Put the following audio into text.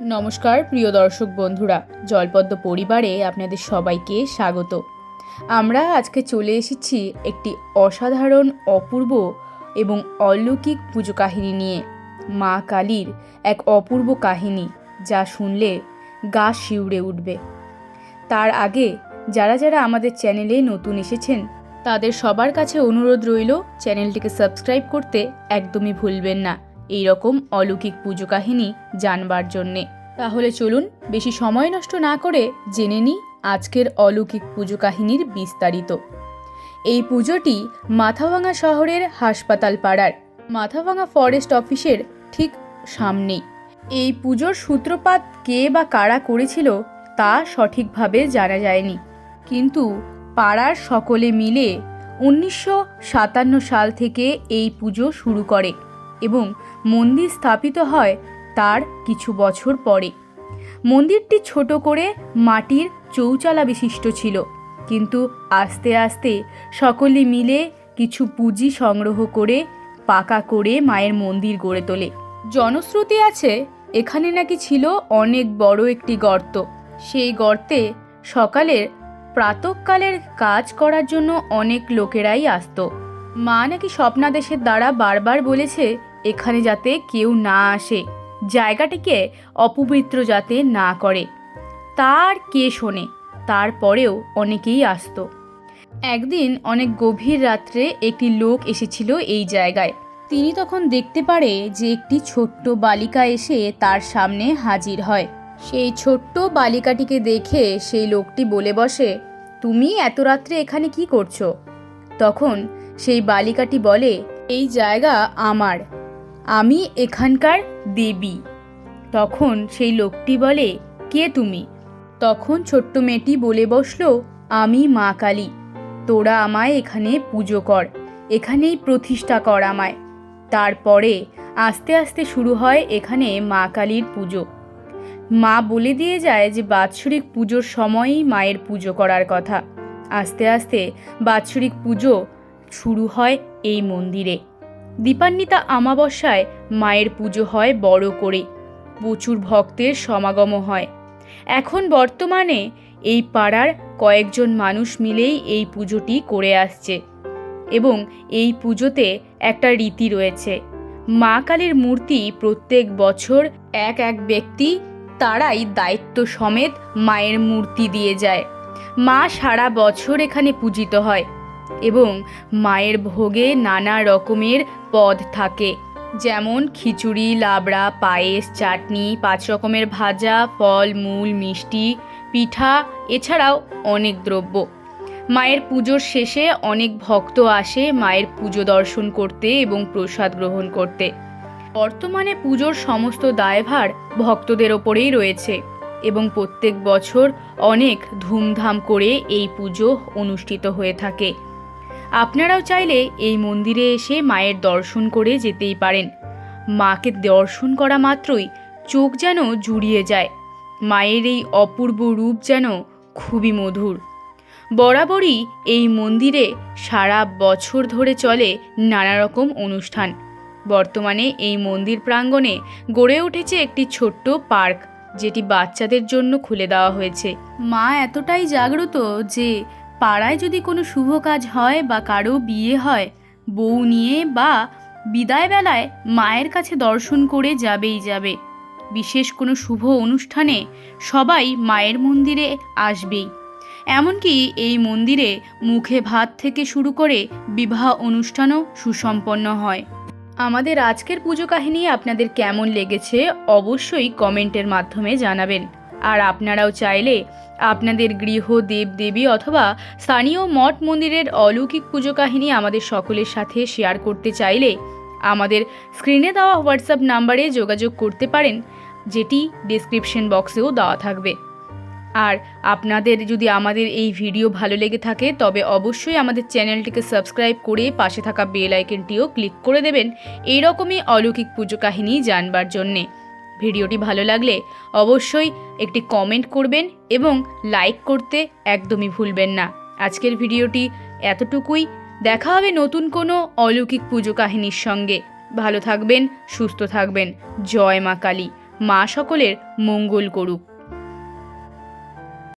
নমস্কার, প্রিয় দর্শক বন্ধুরা। জলপদ্ম পরিবারে আপনাদের সবাইকে স্বাগত। আমরা আজকে চলে এসেছি একটি অসাধারণ, অপূর্ব এবং অলৌকিক পুজো কাহিনী নিয়ে। মা কালীর এক অপূর্ব কাহিনী যা শুনলে গা শিউড়ে উঠবে। তার আগে যারা যারা আমাদের চ্যানেলে নতুন এসেছেন, তাদের সবার কাছে অনুরোধ রইল চ্যানেলটিকে সাবস্ক্রাইব করতে একদমই ভুলবেন না। এই রকম অলৌকিক পুজো কাহিনী জানবার জন্যে। তাহলে চলুন বেশি সময় নষ্ট না করে জেনে নিই আজকের অলৌকিক পুজো কাহিনীর বিস্তারিত। এই পুজোটি মাথাভাঙা শহরের হাসপাতাল পাড়ার, মাথাভাঙা ফরেস্ট অফিসের ঠিক সামনেই। এই পুজোর সূত্রপাত কে বা কারা করেছিল তা সঠিকভাবে জানা যায়নি। কিন্তু পাড়ার সকলে মিলে উনিশশো সাতান্ন সাল থেকে এই পুজো শুরু করে। এবং মন্দির স্থাপিত হয় তার কিছু বছর পরে। মন্দিরটি ছোট করে মাটির চৌচালা বিশিষ্ট ছিল, কিন্তু আস্তে আস্তে সকলে মিলে কিছু পুঁজি সংগ্রহ করে পাকা করে মায়ের মন্দির গড়ে তোলে। জনশ্রুতি আছে, এখানে নাকি ছিল অনেক বড় একটি গর্ত। সেই গর্তে সকালের প্রাতকালের কাজ করার জন্য অনেক লোকেরাই আসতো। মা নাকি স্বপ্নাদেশের দ্বারা বারবার বলেছে এখানে যাতে কেউ না আসে, জায়গাটিকে অপবিত্র যাতে না করে। তার কে শোনে তারপরেও অনেকেই আসতো। একদিন অনেক গভীর রাত্রে একটি লোক এসেছিল এই জায়গায়। তিনি তখন দেখতে পারে যে একটি ছোট্ট বালিকা এসে তার সামনে হাজির হয়। সেই ছোট্ট বালিকাটিকে দেখে সেই লোকটি বলে বসে, তুমি এত রাত্রে এখানে কি করছ? তখন সেই বালিকাটি বলে, এই জায়গা আমার। আমি এখানকার দেবী। তখন সেই লোকটি বলে, কে তুমি? তখন ছোট্ট মেয়েটি বলে বসল, আমি মা কালী। তোরা আমায় এখানে পুজো কর, এখানেই প্রতিষ্ঠা কর আমায়। তারপরে আস্তে আস্তে শুরু হয় এখানে মা কালীর পুজো। মা বলে দিয়ে যায় যে, বাৎসরিক পুজোর সময়ই মায়ের পুজো করার কথা। আস্তে আস্তে বাৎসরিক পুজো শুরু হয় এই মন্দিরে। দীপান্বিতা আমাবস্যায় মায়ের পুজো হয় বড় করে। প্রচুর ভক্তের সমাগম হয়। এখন বর্তমানে এই পাড়ার কয়েকজন মানুষ মিলেই এই পুজোটি করে আসছে এবং এই পুজোতে একটা রীতি রয়েছে। মা কালীর মূর্তি প্রত্যেক বছর এক এক ব্যক্তি তারাই দায়িত্ব সমেত মায়ের মূর্তি দিয়ে যায়। মা সারা বছর এখানে পূজিত হয়। এবং মায়ের ভোগে নানা রকমের পদ থাকে। যেমন খিচুড়ি, লাবড়া, পায়েস, চাটনি, পাঁচ রকমের ভাজা, ফল, মূল, মিষ্টি, পিঠা, এছাড়াও অনেক দ্রব্য। মায়ের পুজোর শেষে অনেক ভক্ত আসে মায়ের পুজো দর্শন করতে এবং প্রসাদ গ্রহণ করতে। বর্তমানে পুজোর সমস্ত দায়ভার ভক্তদের ওপরেই রয়েছে এবং প্রত্যেক বছর অনেক ধুমধাম করে এই পুজো অনুষ্ঠিত হয়ে থাকে। আপনারাও চাইলে এই মন্দিরে এসে মায়ের দর্শন করে যেতেই পারেন। মাকে দর্শন করা মাত্রই চোখ যেন জুড়িয়ে যায়। মায়ের এই অপূর্ব রূপ যেন খুবই মধুর। বরাবরই এই মন্দিরে সারা বছর ধরে চলে নানা রকম অনুষ্ঠান। বর্তমানে এই মন্দির প্রাঙ্গণে গড়ে উঠেছে একটি ছোট্ট পার্ক, যেটি বাচ্চাদের জন্য খুলে দেওয়া হয়েছে। মা এতটাই জাগ্রত যে পাড়ায় যদি কোনো শুভ কাজ হয় বা কারও বিয়ে হয়, বউ নিয়ে বা বিদায় বেলায় মায়ের কাছে দর্শন করে যাবেই যাবে। বিশেষ কোনো শুভ অনুষ্ঠানে সবাই মায়ের মন্দিরে আসবেই। এমনকি এই মন্দিরে মুখে ভাত থেকে শুরু করে বিবাহ অনুষ্ঠানও সুসম্পন্ন হয়। আমাদের আজকের পুজো কাহিনী আপনাদের কেমন লেগেছে অবশ্যই কমেন্টের মাধ্যমে জানাবেন। আর আপনারাও চাইলে আপনাদের গৃহ দেব দেবী অথবা স্থানীয় মঠ মন্দিরের অলৌকিক পুজো কাহিনী আমাদের সকলের সাথে শেয়ার করতে চাইলে আমাদের স্ক্রিনে দেওয়া হোয়াটসঅ্যাপ নাম্বারে যোগাযোগ করতে পারেন, যেটি ডিসক্রিপশন বক্সেও দেওয়া থাকবে। আর আপনাদের যদি আমাদের এই ভিডিও ভালো লেগে থাকে, তবে অবশ্যই আমাদের চ্যানেলটিকে সাবস্ক্রাইব করে পাশে থাকা বেল আইকনটিও ক্লিক করে দেবেন। এই রকমই অলৌকিক পুজো কাহিনী জানবার জন্যে। ভিডিওটি ভালো লাগলে অবশ্যই একটি কমেন্ট করবেন এবং লাইক করতে একদমই ভুলবেন না। আজকের ভিডিওটি এতটুকুই। দেখা হবে নতুন কোনো অলৌকিক পুজো কাহিনীর সঙ্গে। ভালো থাকবেন, সুস্থ থাকবেন। জয় মা কালী। মা সকলের মঙ্গল করুক।